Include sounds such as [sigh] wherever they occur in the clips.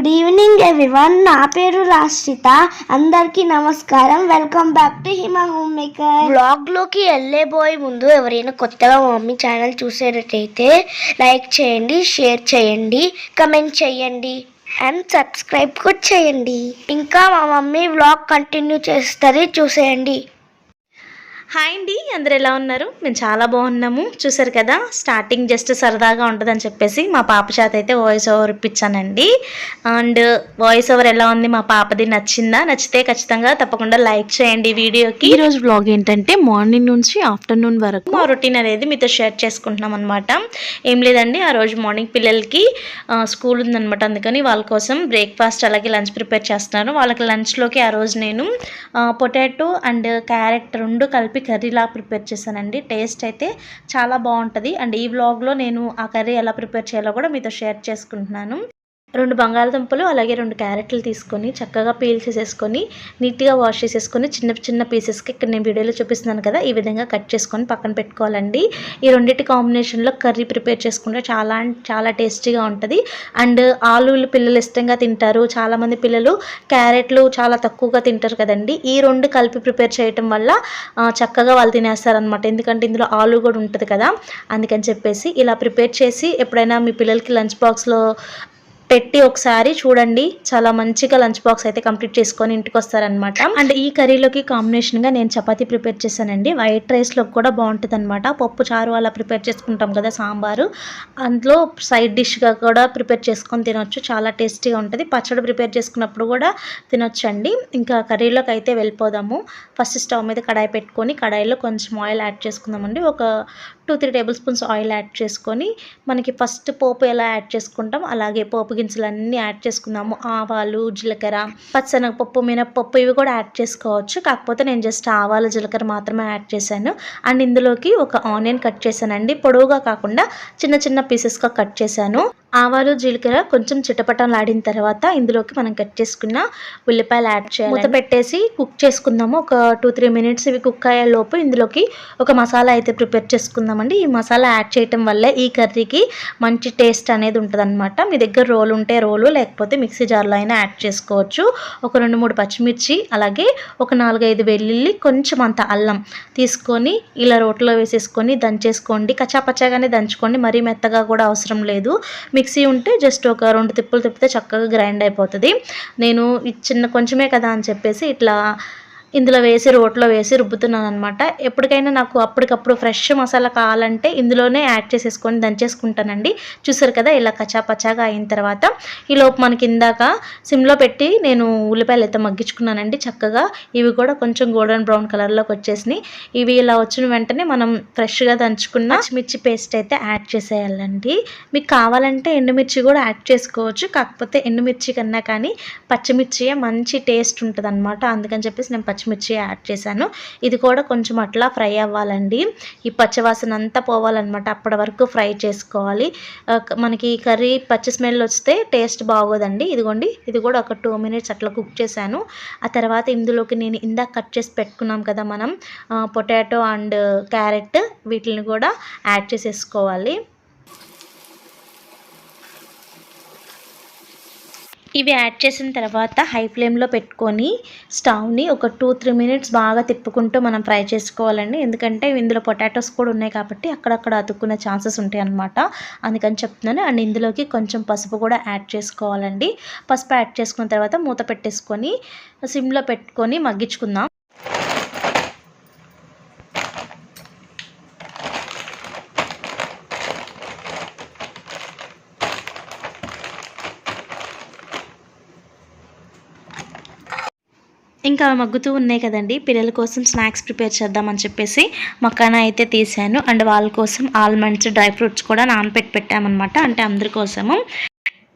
Good evening everyone నా పేరు రాష్ట్రిత అందరికీ నమస్కారం. Welcome back to Hima home maker బ్లాగ్లోకి వెళ్ళేబోయే ముందు ఎవరైనా కొత్తగా మమ్మీ ఛానల్ చూసేటట్టయితే లైక్ చేయండి షేర్ చేయండి కమెంట్ చేయండి అండ్ సబ్స్క్రైబ్ కూడా చేయండి. ఇంకా మా మమ్మీ వ్లాగ్ కంటిన్యూ చేస్తుంది. చూసేయండి. హాయ్ అండి అందరు ఎలా ఉన్నారు? మేము చాలా బాగున్నాము. చూసారు కదా స్టార్టింగ్ జస్ట్ సరదాగా ఉంటుందని చెప్పేసి మా పాప చేత అయితే వాయిస్ ఓవర్ ఇప్పించానండి. అండ్ వాయిస్ ఓవర్ ఎలా ఉంది మా పాపది నచ్చిందా? నచ్చితే ఖచ్చితంగా తప్పకుండా లైక్ చేయండి వీడియోకి. ఈ రోజు బ్లాగ్ ఏంటంటే మార్నింగ్ నుంచి ఆఫ్టర్నూన్ వరకు మా రొటీన్ అనేది మీతో షేర్ చేసుకుంటున్నాం అనమాట ఏం లేదండి ఆ రోజు మార్నింగ్ పిల్లలకి స్కూల్ ఉందన్నమాట. అందుకని వాళ్ళ కోసం బ్రేక్ఫాస్ట్ అలాగే లంచ్ ప్రిపేర్ చేస్తున్నాను. వాళ్ళకి లంచ్లోకి ఆ రోజు నేను పొటాటో అండ్ క్యారెట్ రెండు కలిపి కర్రీలా ప్రిపేర్ చేశానండి. టేస్ట్ అయితే చాలా బాగుంటుంది. అండ్ ఈ వ్లాగ్లో నేను ఆ కర్రీ ఎలా ప్రిపేర్ చేయాలో కూడా మీతో షేర్ చేసుకుంటున్నాను. రెండు బంగాళదుంపలు అలాగే రెండు క్యారెట్లు తీసుకొని చక్కగా పీల్ చేసేసుకొని నీట్గా వాష్ చేసేసుకొని చిన్న చిన్న పీసెస్కి ఇక్కడ నేను వీడియోలో చూపిస్తున్నాను కదా ఈ విధంగా కట్ చేసుకొని పక్కన పెట్టుకోవాలండి. ఈ రెండింటి కాంబినేషన్లో కర్రీ ప్రిపేర్ చేసుకుంటే చాలా చాలా టేస్టీగా ఉంటుంది. అండ్ ఆలులు పిల్లలు ఇష్టంగా తింటారు. చాలామంది పిల్లలు క్యారెట్లు చాలా తక్కువగా తింటారు కదండి. ఈ రెండు కలిపి ప్రిపేర్ చేయటం వల్ల చక్కగా వాళ్ళు తినేస్తారనమాట ఎందుకంటే ఇందులో ఆలు కూడా ఉంటుంది కదా అందుకని చెప్పేసి ఇలా ప్రిపేర్ చేసి ఎప్పుడైనా మీ పిల్లలకి లంచ్ బాక్స్లో పెట్టి ఒకసారి చూడండి. చాలా మంచిగా లంచ్ బాక్స్ అయితే కంప్లీట్ చేసుకొని ఇంటికి వస్తారనమాట అండ్ ఈ కర్రీలోకి కాంబినేషన్గా నేను చపాతీ ప్రిపేర్ చేశానండి. వైట్ రైస్లో కూడా బాగుంటుంది అనమాట పప్పు చారు అలా ప్రిపేర్ చేసుకుంటాం కదా సాంబారు. అందులో సైడ్ డిష్గా కూడా ప్రిపేర్ చేసుకొని తినొచ్చు. చాలా టేస్టీగా ఉంటుంది. పచ్చడి ప్రిపేర్ చేసుకున్నప్పుడు కూడా తినొచ్చండి. ఇంకా కర్రీలోకి అయితే వెళ్ళిపోదాము. ఫస్ట్ స్టవ్ మీద కడాయి పెట్టుకొని కడాయిలో కొంచెం ఆయిల్ యాడ్ చేసుకుందామండి. ఒక two three tablespoons oil add చేసుకొని మనకి ఫస్ట్ పోపు ఎలా యాడ్ చేసుకుంటాం అలాగే పోపు గింజలు అన్నీ యాడ్ చేసుకుందాము ఆవాలు జీలకర్ర పచ్చనగపప్పు మినప్పప్పు ఇవి కూడా యాడ్ చేసుకోవచ్చు. కాకపోతే నేను జస్ట్ ఆవాలు జీలకర్ర మాత్రమే యాడ్ చేశాను. అండ్ ఇందులోకి ఒక ఆనియన్ కట్ చేశానండి. పొడవుగా కాకుండా చిన్న చిన్న పీసెస్గా కట్ చేశాను. ఆవాలు జీలకర్ర కొంచెం చిటపటలాడిన తర్వాత ఇందులోకి మనం కట్ చేసుకున్న ఉల్లిపాయలు యాడ్ చేయాలి మూత పెట్టేసి కుక్ చేసుకుందాము. ఒక టూ త్రీ మినిట్స్ ఇవి కుక్ అయ్యే లోపు ఇందులోకి ఒక మసాలా అయితే ప్రిపేర్ చేసుకుందామండి. ఈ మసాలా యాడ్ చేయటం వల్ల ఈ కర్రీకి మంచి టేస్ట్ అనేది ఉంటుంది మీ దగ్గర రోలు ఉంటే రోలు లేకపోతే మిక్సీ జార్లో అయినా యాడ్ చేసుకోవచ్చు. ఒక రెండు మూడు పచ్చిమిర్చి అలాగే ఒక నాలుగైదు వెల్లుల్లి కొంచెం అంత అల్లం తీసుకొని ఇలా రోట్లో వేసేసుకొని దంచేసుకోండి. కచ్చాపచ్చాగానే దంచుకోండి. మరీ మెత్తగా కూడా అవసరం లేదు. మిక్సీ ఉంటే జస్ట్ ఒక రెండు తిప్పులు తిప్పితే చక్కగా గ్రైండ్ అయిపోతుంది. నేను చిన్న కొంచెమే కదా అని చెప్పేసి ఇట్లా ఇందులో వేసి రోట్లో వేసి రుబ్బుతున్నాను అనమాట ఎప్పటికైనా నాకు అప్పటికప్పుడు ఫ్రెష్ మసాలా కావాలంటే ఇందులోనే యాడ్ చేసేసుకొని దంచేసుకుంటానండి. చూసారు కదా ఇలా కచాపచాగా అయిన తర్వాత ఈ లోపు మనకి ఇందాక సిమ్లో పెట్టి నేను ఉల్లిపాయలు అయితే మగ్గించుకున్నానండి చక్కగా. ఇవి కూడా కొంచెం గోల్డెన్ బ్రౌన్ కలర్లోకి వచ్చేసినాయి. ఇవి ఇలా వచ్చిన వెంటనే మనం ఫ్రెష్గా దంచుకున్న పచ్చిమిర్చి పేస్ట్ అయితే యాడ్ చేసేయాలండి. మీకు కావాలంటే ఎండుమిర్చి కూడా యాడ్ చేసుకోవచ్చు. కాకపోతే ఎండుమిర్చి కన్నా కానీ పచ్చిమిర్చియే మంచి టేస్ట్ ఉంటుంది అనమాట అందుకని చెప్పేసి నేను పచ్చిమిర్చి యాడ్ చేశాను. ఇది కూడా కొంచెం అట్లా ఫ్రై అవ్వాలండి. ఈ పచ్చివాసన అంతా పోవాలన్నమాట. అప్పటి వరకు ఫ్రై చేసుకోవాలి. మనకి కర్రీ పచ్చి స్మెల్ వస్తే టేస్ట్ బాగోదండి. ఇదిగోండి ఇది కూడా ఒక టూ మినిట్స్ అట్లా కుక్ చేశాను. ఆ తర్వాత ఇందులోకి నేను ఇందాక కట్ చేసి పెట్టుకున్నాం కదా మనం పొటాటో అండ్ క్యారెట్ వీటిని కూడా యాడ్ చేసేసుకోవాలి. ఇవి యాడ్ చేసిన తర్వాత హై ఫ్లేమ్లో పెట్టుకొని స్టవ్ని ఒక టూ త్రీ మినిట్స్ బాగా తిప్పుకుంటూ మనం ఫ్రై చేసుకోవాలండి. ఎందుకంటే ఇందులో పొటాటోస్ కూడా ఉన్నాయి కాబట్టి అక్కడక్కడ అతుక్కునే ఛాన్సెస్ ఉంటాయి అనమాట అందుకని చెప్తున్నాను. అండ్ ఇందులోకి కొంచెం పసుపు కూడా యాడ్ చేసుకోవాలండి. పసుపు యాడ్ చేసుకున్న తర్వాత మూత పెట్టేసుకొని సిమ్లో పెట్టుకొని మగ్గించుకుందాం. ఇంకా మగ్గుతూ ఉన్నాయి కదండి. పిల్లల కోసం స్నాక్స్ ప్రిపేర్ చేద్దామని చెప్పేసి మకానా అయితే తీసాను. అండ్ వాళ్ళ కోసం ఆల్మండ్స్ డ్రై ఫ్రూట్స్ కూడా నానపెట్టి పెట్టామన్నమాట. అంటే అందరి కోసము.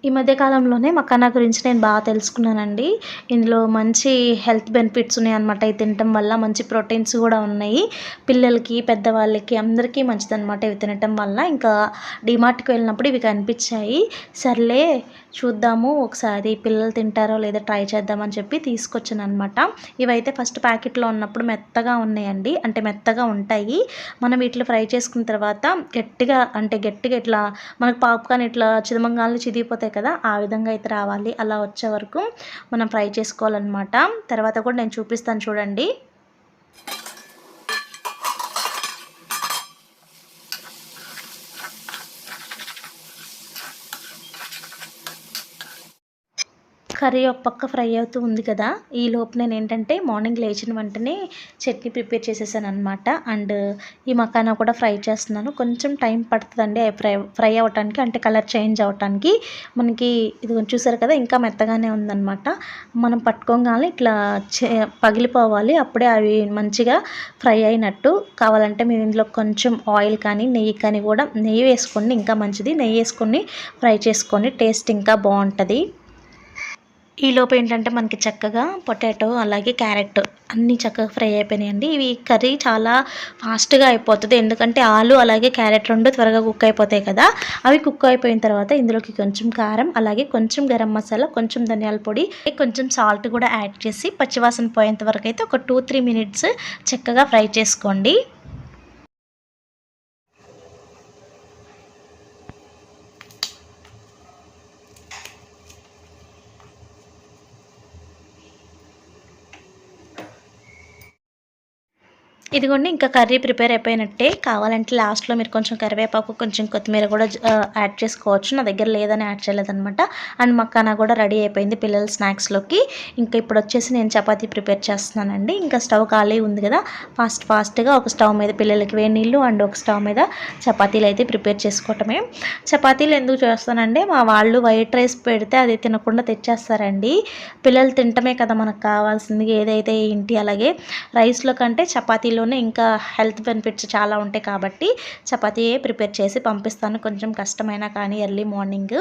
ఈ మధ్యకాలంలోనే మకానా గురించి నేను బాగా తెలుసుకున్నానండి. ఇందులో మంచి హెల్త్ బెనిఫిట్స్ ఉన్నాయన్నమాట. ఇవి ఇది తినటం వల్ల మంచి ప్రోటీన్స్ కూడా ఉన్నాయి. పిల్లలకి పెద్దవాళ్ళకి అందరికీ మంచిదన్నమాట ఇవి తినటం వల్ల. ఇంకా డిమార్ట్కి వెళ్ళినప్పుడు ఇవి కనిపించాయి. సర్లే చూద్దాము ఒకసారి పిల్లలు తింటారో లేదో ట్రై చేద్దామని చెప్పి తీసుకొచ్చాను అనమాట ఇవైతే ఫస్ట్ ప్యాకెట్లో ఉన్నప్పుడు మెత్తగా ఉన్నాయండి. అంటే మెత్తగా ఉంటాయి. మనం వీటిలో ఫ్రై చేసుకున్న తర్వాత గట్టిగా అంటే గట్టిగా ఇట్లా మనకు పాప్కార్న్ ఇట్లా చిదమంగాలు చిదిగిపోతాయి కదా ఆ విధంగా అయితే రావాలి. అలా వచ్చే వరకు మనం ఫ్రై చేసుకోవాలన్నమాట. తర్వాత కూడా నేను చూపిస్తాను చూడండి. కర్రీ ఒక పక్క ఫ్రై అవుతూ ఉంది కదా ఈ లోపు నేను ఏంటంటే మార్నింగ్ లేచిన వెంటనే చట్నీ ప్రిపేర్ చేసేసాను అనమాట అండ్ ఈ మకానా కూడా ఫ్రై చేస్తున్నాను. కొంచెం టైం పడుతుందండి అవి ఫ్రై ఫ్రై అవ్వటానికి అంటే కలర్ చేంజ్ అవ్వటానికి మనకి ఇది చూసారు కదా ఇంకా మెత్తగానే ఉందన్నమాట. మనం పట్టుకోగానే ఇట్లా చే పగిలిపోవాలి. అప్పుడే అవి మంచిగా ఫ్రై అయినట్టు. కావాలంటే మీరు ఇందులో కొంచెం ఆయిల్ కానీ నెయ్యి కానీ కూడా నెయ్యి వేసుకోండి ఇంకా మంచిది నెయ్యి వేసుకొని ఫ్రై చేసుకోండి టేస్ట్ ఇంకా బాగుంటుంది. ఈ లోపు ఏంటంటే మనకి చక్కగా పొటాటో అలాగే క్యారెట్ అన్నీ చక్కగా ఫ్రై అయిపోయినాయండి. ఇవి కర్రీ చాలా ఫాస్ట్గా అయిపోతుంది. ఎందుకంటే ఆలు అలాగే క్యారెట్ రెండు త్వరగా కుక్ అయిపోతాయి కదా. అవి కుక్ అయిపోయిన తర్వాత ఇందులోకి కొంచెం కారం అలాగే కొంచెం గరం మసాలా కొంచెం ధనియాల పొడి కొంచెం సాల్ట్ కూడా యాడ్ చేసి పచ్చివాసన పోయేంత వరకు అయితే ఒక టూ త్రీ మినిట్స్ చక్కగా ఫ్రై చేసుకోండి. ఇదిగోండి ఇంకా కర్రీ ప్రిపేర్ అయిపోయినట్టే. కావాలంటే లాస్ట్లో మీరు కొంచెం కరివేపాకు కొంచెం కొత్తిమీర కూడా యాడ్ చేసుకోవచ్చు. నా దగ్గర లేదని యాడ్ చేయలేదనమాట అండ్ మక్కానా కూడా రెడీ అయిపోయింది పిల్లల స్నాక్స్లోకి ఇంకా ఇప్పుడు వచ్చేసి నేను చపాతీ ప్రిపేర్ చేస్తున్నానండి. ఇంకా స్టవ్ ఖాళీ ఉంది కదా. ఫాస్ట్ ఫాస్ట్గా ఒక స్టవ్ మీద పిల్లలకి వేడి నీళ్ళు అండ్ ఒక స్టవ్ మీద చపాతీలు అయితే ప్రిపేర్ చేసుకోవటమే. చపాతీలు ఎందుకు చేస్తానంటే మా వాళ్ళు వైట్ రైస్ పెడితే అది తినకుండా తెచ్చేస్తారండి. పిల్లలు తినటమే కదా మనకు కావాల్సింది. ఏదైతే ఏంటి అలాగే. రైస్లో కంటే చపాతీలోనే ఇంకా హెల్త్ బెనిఫిట్స్ చాలా ఉంటాయి కాబట్టి చపాతీయే ప్రిపేర్ చేసి పంపిస్తాను. కొంచెం కష్టమైనా కానీ ఎర్లీ మార్నింగ్.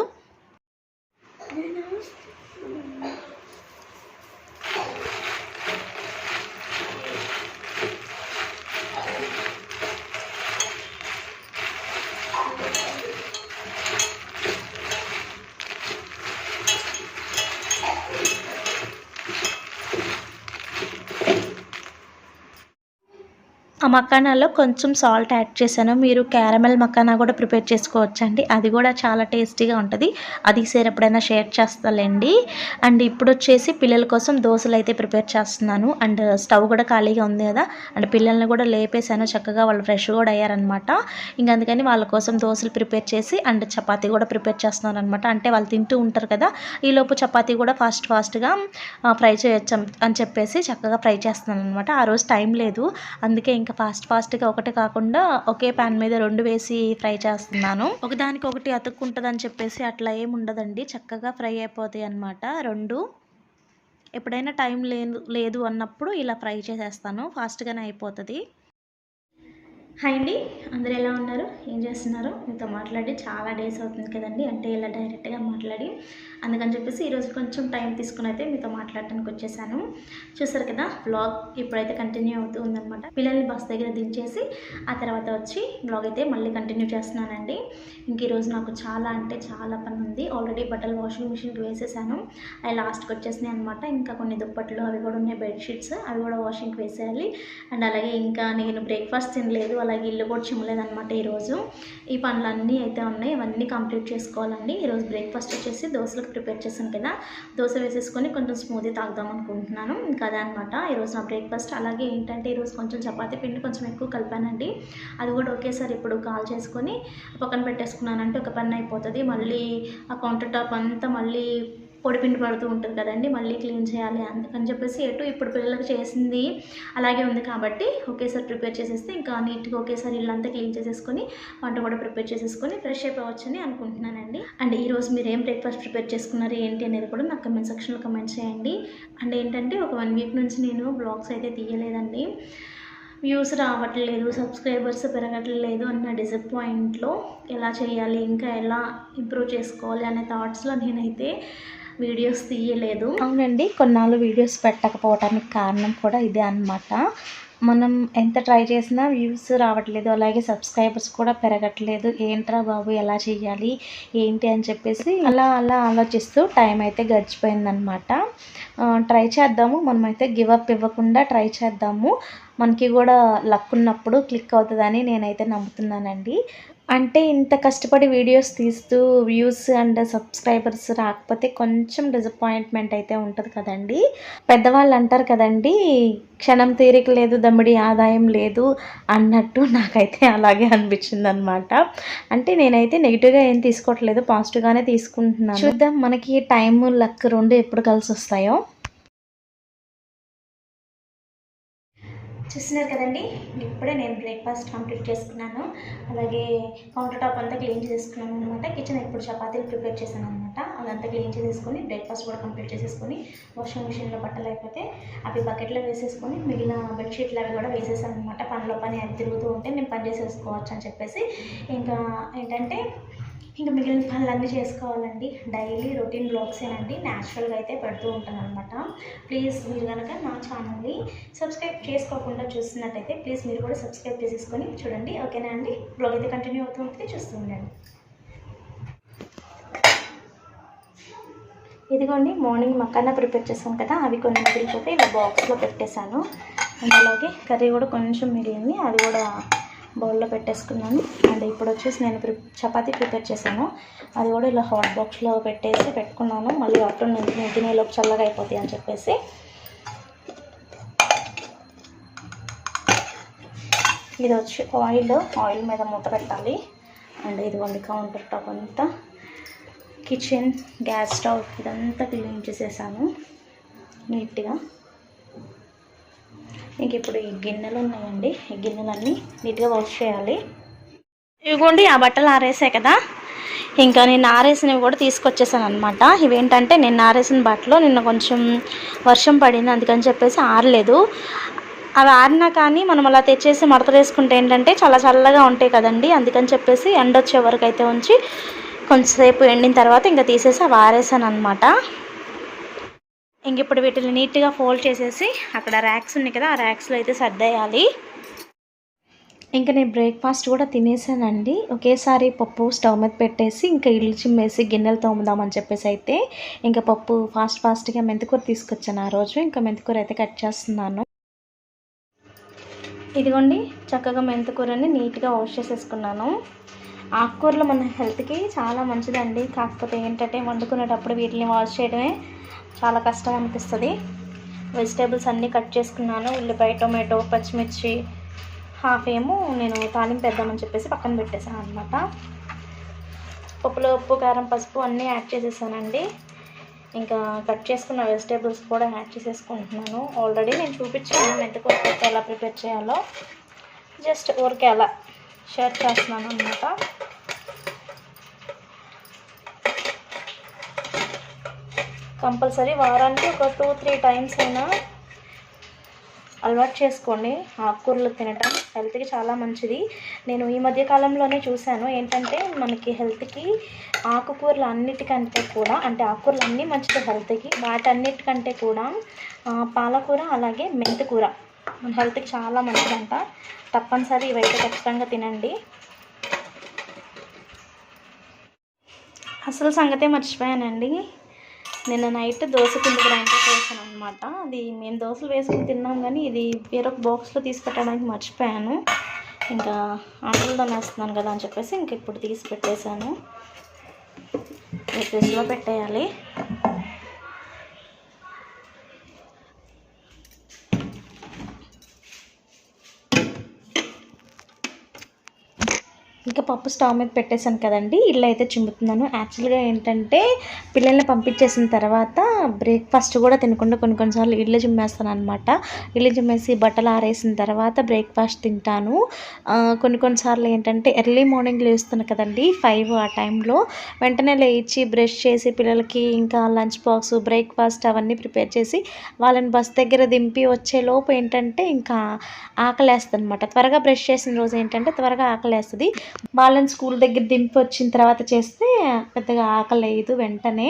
మకానాలో కొంచెం సాల్ట్ యాడ్ చేశాను. మీరు క్యారమెల్ మకానా కూడా ప్రిపేర్ చేసుకోవచ్చండి. అది కూడా చాలా టేస్టీగా ఉంటుంది. అది సేర్ ఎప్పుడైనా షేర్ చేస్తాలేండి. అండ్ ఇప్పుడు వచ్చేసి పిల్లల కోసం దోశలు అయితే ప్రిపేర్ చేస్తున్నాను. అండ్ స్టవ్ కూడా ఖాళీగా ఉంది కదా. అండ్ పిల్లల్ని కూడా లేపేశాను. చక్కగా వాళ్ళు ఫ్రెష్ కూడా అయ్యారనమాట ఇంకా అందుకని వాళ్ళ కోసం దోశలు ప్రిపేర్ చేసి అండ్ చపాతీ కూడా ప్రిపేర్ చేస్తున్నాను అనమాట అంటే వాళ్ళు తింటూ ఉంటారు కదా. ఈలోపు చపాతీ కూడా ఫాస్ట్ ఫాస్ట్గా ఫ్రై చేయొచ్చు అని చెప్పేసి చక్కగా ఫ్రై చేస్తున్నాను అనమాట ఆ రోజు టైం లేదు. అందుకే ఇంకా ఫాస్ట్ ఫాస్ట్గా ఒకటి కాకుండా ఒకే ప్యాన్ మీద రెండు వేసి ఫ్రై చేస్తున్నాను. ఒకదానికి ఒకటి అతుక్కుంటుందని చెప్పేసి అట్లా ఏముండదండి ఉండదండి. చక్కగా ఫ్రై అయిపోతాయి అన్నమాట. రెండు. ఎప్పుడైనా టైం లేదు లేదు అన్నప్పుడు ఇలా ఫ్రై చేసేస్తాను. ఫాస్ట్గానే అయిపోతుంది. హాయ్ అండి. అందరూ ఎలా ఉన్నారు? ఏం చేస్తున్నారు? మీతో మాట్లాడి చాలా డేస్ అవుతుంది కదండి. అంటే ఇలా డైరెక్ట్గా మాట్లాడి. అందుకని చెప్పేసి ఈరోజు కొంచెం టైం తీసుకుని అయితే మీతో మాట్లాడటానికి వచ్చేసాను. చూసారు కదా బ్లాగ్ ఇప్పుడైతే కంటిన్యూ అవుతూ ఉందన్నమాట. పిల్లల్ని బస్ దగ్గర దించేసి ఆ తర్వాత వచ్చి బ్లాగ్ అయితే మళ్ళీ కంటిన్యూ చేస్తున్నానండి. ఇంక ఈరోజు నాకు చాలా అంటే చాలా పని ఉంది. ఆల్రెడీ బట్టలు వాషింగ్ మిషన్కి వేసేసాను. అవి లాస్ట్కి వచ్చేసినాయి అనమాట ఇంకా కొన్ని దుప్పట్లు అవి కూడా ఉన్నాయి బెడ్షీట్స్. అవి కూడా వాషింగ్కి వేసేయాలి. అండ్ అలాగే ఇంకా నేను బ్రేక్ఫాస్ట్ తినలేదు. అలాగే ఇల్లు కూడా చిమ్మలేదన్నమాట ఈరోజు. ఈ పనులన్నీ అయితే ఉన్నాయి. ఇవన్నీ కంప్లీట్ చేసుకోవాలండి. ఈరోజు బ్రేక్ఫాస్ట్ వచ్చేసి దోశలకు ప్రిపేర్ చేశాను కదా. దోశ వేసేసుకొని కొంచెం స్మూదీ తాగుదాం అనుకుంటున్నాను. ఇంకా అనమాట ఈరోజు నా బ్రేక్ఫాస్ట్. అలాగే ఏంటంటే ఈరోజు కొంచెం చపాతీ పిండి కొంచెం ఎక్కువ కలిపానండి. అది కూడా ఒకేసారి ఇప్పుడు కాల్ చేసుకొని పక్కన పెట్టేసుకున్నానంటే ఒక పని అయిపోతుంది. మళ్ళీ ఆ కౌంటర్ టాప్ అంతా మళ్ళీ పొడిపిండి పడుతూ ఉంటుంది కదండి మళ్ళీ క్లీన్ చేయాలి అందుకని చెప్పేసి ఎటు ఇప్పుడు పిల్లలకు చేసింది అలాగే ఉంది కాబట్టి ఒకేసారి ప్రిపేర్ చేసేస్తే ఇంకా నీట్గా ఒకేసారి ఇల్లంతా క్లీన్ చేసేసుకొని వంట కూడా ప్రిపేర్ చేసేసుకొని ఫ్రెష్ అయిపోవచ్చని అనుకుంటున్నానండి. అండ్ ఈరోజు మీరు ఏం బ్రేక్ఫాస్ట్ ప్రిపేర్ చేసుకున్నారు ఏంటి అనేది కూడా నాకు కమెంట్ సెక్షన్లో కమెంట్ చేయండి. అండ్ ఏంటంటే ఒక వన్ వీక్ నుంచి నేను బ్లాగ్స్ అయితే తీయలేదండి. వ్యూస్ రావట్లేదు సబ్స్క్రైబర్స్ పెరగట్లేదు అన్న డిసప్పాయింట్లో ఎలా చేయాలి ఇంకా ఎలా ఇంప్రూవ్ చేసుకోవాలి అనే థాట్స్లో నేనైతే వీడియోస్ తీయలేదు. అవునండి కొన్నాళ్ళు వీడియోస్ పెట్టకపోవడానికి కారణం కూడా ఇదే అన్నమాట. మనం ఎంత ట్రై చేసినా వ్యూస్ రావట్లేదు అలాగే సబ్స్క్రైబర్స్ కూడా పెరగట్లేదు. ఏంట్రా బాబు ఎలా చేయాలి ఏంటి అని చెప్పేసి అలా అలా ఆలోచిస్తూ టైం అయితే గడిచిపోయిందనమాట ట్రై చేద్దాము మనమైతే గివ్ అప్ ఇవ్వకుండా ట్రై చేద్దాము. మనకి కూడా లక్ ఉన్నప్పుడు క్లిక్ అవుతుందని నేనైతే నమ్ముతున్నానండి. అంటే ఇంత కష్టపడి వీడియోస్ తీస్తూ వ్యూస్ అండ్ సబ్స్క్రైబర్స్ రాకపోతే కొంచెం డిసప్పాయింట్మెంట్ అయితే ఉంటుంది కదండి. పెద్దవాళ్ళు అంటారు కదండి క్షణం తీరిక లేదు దమ్మిడి ఆదాయం లేదు అన్నట్టు [laughs] నాకైతే అలాగే అనిపించింది అనమాట అంటే నేనైతే నెగిటివ్గా ఏం తీసుకోవట్లేదు పాజిటివ్గానే తీసుకుంటున్నాను. చూద్దాం మనకి టైము లక్ రెండు ఎప్పుడు కలిసి వస్తాయో చూస్తున్నారు కదండి. ఇప్పుడే నేను బ్రేక్ఫాస్ట్ కంప్లీట్ చేసుకున్నాను. అలాగే కౌంటర్ టాప్ అంతా క్లీన్ చేసుకున్నాను అనమాట కిచెన్ ఇప్పుడు చపాతీలు ప్రిపేర్ చేశాను అనమాట అదంతా క్లీన్ చేసేసుకొని బ్రేక్ఫాస్ట్ కూడా కంప్లీట్ చేసేసుకొని వాషింగ్ మిషన్లో పట్టలేకపోతే అవి బకెట్లో వేసేసుకొని మిగిలిన బెడ్షీట్లు అవి కూడా వేసేసాను అనమాట పనిలో పని అవి తిరుగుతూ ఉంటే నేను పని చేసేసుకోవచ్చు అని చెప్పేసి. ఇంకా ఏంటంటే ఇంకా మిగిలిన పనులన్నీ చేసుకోవాలండి. డైలీ రొటీన్ బ్లాగ్సేనండి న్యాచురల్గా అయితే పెడుతూ ఉంటాను అనమాట ప్లీజ్ మీరు కనుక నా ఛానల్ని సబ్స్క్రైబ్ చేసుకోకుండా చూస్తున్నట్టయితే ప్లీజ్ మీరు కూడా సబ్స్క్రైబ్ చేసేసుకొని చూడండి. ఓకేనా అండి? బ్లాగ్ అయితే కంటిన్యూ అవుతూ ఉంటుంది చూస్తూ ఉండండి. ఇదిగోండి మార్నింగ్ మక్కన్న ప్రిపేర్ చేశాను కదా అవి కొన్ని మిగిలిపోతే ఇలా బాక్స్లో పెట్టేశాను. అండ్ అలాగే కర్రీ కూడా కొంచెం మిగిలింది. అది కూడా బౌల్లో పెట్టేసుకున్నాను. అండ్ ఇప్పుడు వచ్చేసి నేను ప్రి చపాతీ ప్రిపేర్ చేశాను. అది కూడా ఇలా హాట్ బాక్స్లో పెట్టేసి పెట్టుకున్నాను. మళ్ళీ ఆఫ్టర్నూన్ నేను తినేలోపు చల్లగా అయిపోతాయి అని చెప్పేసి. ఇది వచ్చి ఆయిల్ ఆయిల్ మీద మూత పెట్టాలి. అండ్ ఇదిగోండి కౌంటర్ టాప్ అంతా. కిచెన్ గ్యాస్ స్టవ్ ఇదంతా క్లీన్ చేసేసాను. నీట్గా. ఇంక ఇప్పుడు ఈ గిన్నెలు ఉన్నాయండి ఈ గిన్నెలన్నీ నీట్గా వాష్ చేయాలి. ఇవిగోండి ఆ బట్టలు ఆరేసాయి కదా? ఇంకా నేను ఆరేసినవి కూడా తీసుకొచ్చేసాను అనమాట ఇవేంటంటే నేను ఆరేసిన బట్టలు నిన్న కొంచెం వర్షం పడింది అందుకని చెప్పేసి ఆరలేదు. అవి ఆరినా కానీ మనం అలా తెచ్చేసి మడత వేసుకుంటే ఏంటంటే చాలా చల్లగా ఉంటాయి కదండి. అందుకని చెప్పేసి ఎండ వచ్చే వరకు అయితే ఉంచి కొంచెంసేపు ఎండిన తర్వాత ఇంకా తీసేసి అవి ఆరేసాను అనమాట ఇంక ఇప్పుడు వీటిని నీట్గా ఫోల్డ్ చేసేసి అక్కడ ర్యాక్స్ ఉన్నాయి కదా ఆ ర్యాక్స్లో అయితే సర్దేయాలి. ఇంకా నేను బ్రేక్ఫాస్ట్ కూడా తినేసానండి. ఒకేసారి పప్పు స్టవ్ మీద పెట్టేసి ఇంకా ఇల్లు చిమ్మేసి గిన్నెలు తోముదామని చెప్పేసి అయితే ఇంకా పప్పు ఫాస్ట్ ఫాస్ట్గా మెంతికూర తీసుకొచ్చాను ఆ రోజు. ఇంకా మెంతికూర అయితే కట్ చేస్తున్నాను. ఇదిగోండి చక్కగా మెంతికూరని నీట్గా వాష్ చేసేసుకున్నాను. ఆకుకూరలు మన హెల్త్కి చాలా మంచిదండి. కాకపోతే ఏంటంటే వండుకునేటప్పుడు వీటిని వాష్ చేయడమే చాలా కష్టం అనిపిస్తుంది. వెజిటేబుల్స్ అన్నీ కట్ చేసుకున్నాను. ఉల్లిపాయ టొమాటో పచ్చిమిర్చి హాఫ్ ఏమో నేను తాలింపు వేద్దామని చెప్పేసి పక్కన పెట్టేశాను అనమాట పప్పులో ఉప్పు కారం పసుపు అన్నీ యాడ్ చేసేసానండి. ఇంకా కట్ చేసుకున్న వెజిటేబుల్స్ కూడా యాడ్ చేసేసుకుంటున్నాను. ఆల్రెడీ నేను చూపించాను. మెంతికూర ఎలా ప్రిపేర్ చేయాలో. జస్ట్ ఊరికే అలా. షేర్ చేస్తున్నాను అనమాట కంపల్సరీ వారానికి ఒక టూ త్రీ టైమ్స్ అయినా అలవాటు చేసుకోండి ఆకుకూరలు తినటం. హెల్త్కి చాలా మంచిది. నేను ఈ మధ్య కాలంలోనే చూశాను ఏంటంటే మనకి హెల్త్కి ఆకుకూరలు అన్నిటికంటే కూడా అంటే ఆకుకూరలు అన్నీ మంచిది హెల్త్కి వాటన్నిటికంటే కూడా పాలకూర అలాగే మెంతికూర. మన హెల్త్కి చాలా మంచిదంట. తప్పనిసరి ఇవైతే ఖచ్చితంగా తినండి. అసలు సంగతే మర్చిపోయానండి. నిన్న నైట్ దోశ పిండి గ్రైండర్ చేశాను అనమాట అది మేము దోశలు వేసుకుని తిన్నాం కానీ ఇది వేరొక బాక్స్లో తీసి పెట్టడానికి మర్చిపోయాను. ఇంకా ఆటలతో వేస్తున్నాను కదా అని చెప్పేసి ఇంక ఇప్పుడు తీసి పెట్టేశాను ఫ్రిడ్జ్లో పెట్టేయాలి. ఇంకా పప్పు స్టవ్ మీద పెట్టేశాను కదండి. ఇల్లు అయితే చిమ్ముతున్నాను యాక్చువల్గా ఏంటంటే పిల్లల్ని పంపించేసిన తర్వాత బ్రేక్ఫాస్ట్ కూడా తినకుండా కొన్ని కొన్నిసార్లు ఇల్లు చిమ్మేస్తాను అనమాట ఇల్లు చిమ్మేసి బట్టలు ఆరేసిన తర్వాత బ్రేక్ఫాస్ట్ తింటాను. కొన్ని కొన్నిసార్లు ఏంటంటే ఎర్లీ మార్నింగ్ లేస్తున్నాను కదండి ఫైవ్ ఆ టైంలో వెంటనే లేచి బ్రష్ చేసి పిల్లలకి ఇంకా లంచ్ బాక్స్ బ్రేక్ఫాస్ట్ అవన్నీ ప్రిపేర్ చేసి వాళ్ళని బస్ దగ్గర దింపి వచ్చేలోపు ఏంటంటే ఇంకా ఆకలేస్తుంది అనమాట త్వరగా బ్రష్ చేసిన రోజు ఏంటంటే త్వరగా ఆకలేస్తుంది. వాళ్ళని స్కూల్ దగ్గర దింపి వచ్చిన తర్వాత చేస్తే పెద్దగా ఆకలి లేదు వెంటనే.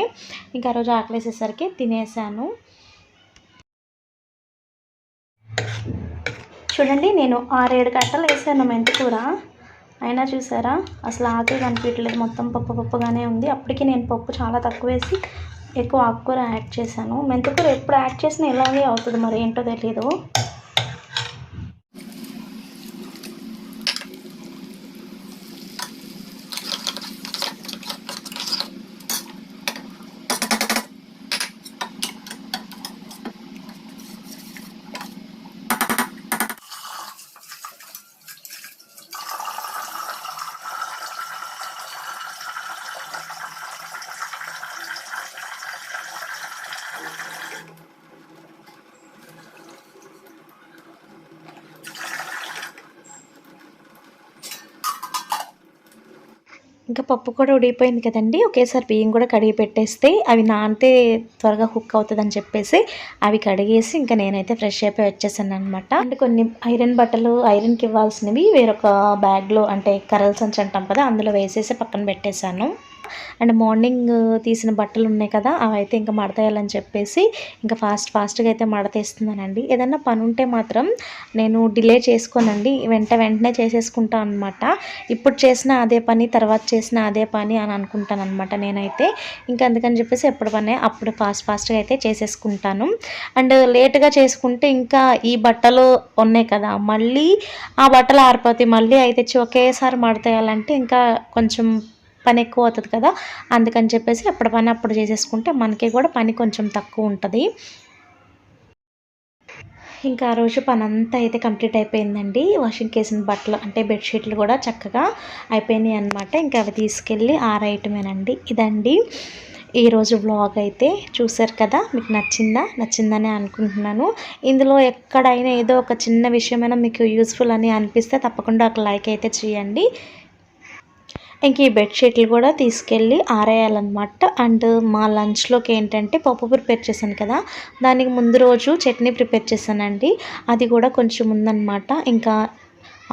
ఇంకా ఆ రోజు ఆకలేసేసరికి తినేసాను. చూడండి నేను ఆరేడు గంటలు వేసాను మెంతికూర అయినా చూసారా అసలు ఆకలి కనిపించలేదు మొత్తం పప్పు పప్పుగానే ఉంది. అప్పటికి నేను పప్పు చాలా తక్కువ వేసి ఎక్కువ ఆకుకూర యాడ్ చేశాను. మెంతికూర ఎప్పుడు యాడ్ చేసినా ఇలాగే అవుతుంది మరి ఏంటో తెలియదు ఇంకా పప్పు కూడా ఉడిగిపోయింది కదండి. ఒకేసారి బియ్యం కూడా కడిగి పెట్టేస్తే అవి నానితే త్వరగా హుక్ అవుతుందని చెప్పేసి అవి కడిగేసి ఇంకా నేనైతే ఫ్రెష్ అయిపోయి వచ్చేసాను అనమాట అంటే కొన్ని ఐరన్ బట్టలు ఐరన్కి ఇవ్వాల్సినవి వేరొక బ్యాగ్లో అంటే కర్రల సంచి అంటాం కదా అందులో వేసేసి పక్కన పెట్టేశాను. అండ్ మార్నింగ్ తీసిన బట్టలు ఉన్నాయి కదా అవి అయితే ఇంకా మడతేయాలని చెప్పేసి ఇంకా ఫాస్ట్ ఫాస్ట్గా అయితే మడతేస్తున్నానండి ఏదన్నా పని ఉంటే మాత్రం నేను డిలే చేసుకోనండి. వెంట వెంటనే చేసేసుకుంటాను అనమాట ఇప్పుడు చేసిన అదే పని తర్వాత చేసిన అదే పని అని అనుకుంటాను అనమాట నేనైతే. ఇంకా అందుకని చెప్పేసి ఎప్పుడు పనే అప్పుడు ఫాస్ట్ ఫాస్ట్గా అయితే చేసేసుకుంటాను. అండ్ లేట్గా చేసుకుంటే ఇంకా ఈ బట్టలు ఉన్నాయి కదా మళ్ళీ ఆ బట్టలు ఆరిపోతాయి మళ్ళీ అయితే తెచ్చి ఒకేసారి మడతేయాలంటే ఇంకా కొంచెం పని ఎక్కువ అవుతుంది కదా అందుకని చెప్పేసి అప్పుడు పని అప్పుడు చేసేసుకుంటే మనకి కూడా పని కొంచెం తక్కువ ఉంటుంది. ఇంకా ఆ రోజు పని అంతా అయితే కంప్లీట్ అయిపోయిందండి. వాషింగ్ కేసిన బట్టలు అంటే బెడ్షీట్లు కూడా చక్కగా అయిపోయినాయి అనమాట ఇంకా అవి తీసుకెళ్ళి ఆరేయటమేనండి ఇదండి ఈరోజు వ్లాగ్ అయితే. చూసారు కదా మీకు నచ్చిందా? నచ్చిందని అనుకుంటున్నాను. ఇందులో ఎక్కడైనా ఏదో ఒక చిన్న విషయమైనా మీకు యూస్ఫుల్ అని అనిపిస్తే తప్పకుండా ఒక లైక్ అయితే చేయండి. ఇంక ఈ బెడ్షీట్లు కూడా తీసుకెళ్ళి ఆరేయాలన్నమాట. అండ్ మా లంచ్లోకి ఏంటంటే పప్పు ప్రిపేర్ చేశాను కదా దానికి ముందు రోజు చట్నీ ప్రిపేర్ చేశానండి. అది కూడా కొంచెం ఉందన్నమాట ఇంకా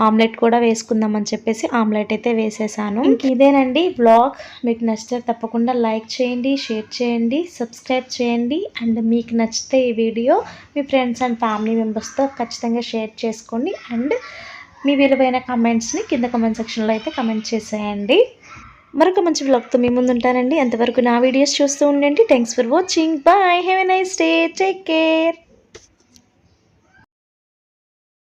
ఆమ్లెట్ కూడా వేసుకుందామని చెప్పేసి ఆమ్లెట్ అయితే వేసేసాను. ఇంక ఇదేనండి బ్లాగ్. మీకు నచ్చితే తప్పకుండా లైక్ చేయండి షేర్ చేయండి సబ్స్క్రైబ్ చేయండి. అండ్ మీకు నచ్చితే ఈ వీడియో మీ ఫ్రెండ్స్ అండ్ ఫ్యామిలీ మెంబర్స్తో ఖచ్చితంగా షేర్ చేసుకోండి. అండ్ మీ విలువైన కమెంట్స్ని కింద కమెంట్ సెక్షన్లో అయితే కమెంట్ చేసేయండి. మరొక మంచి బ్లాగ్తో మీ ముందు ఉంటానండి అంతవరకు నా వీడియోస్ చూస్తూ ఉండండి. Thanks for watching bye have a nice day take care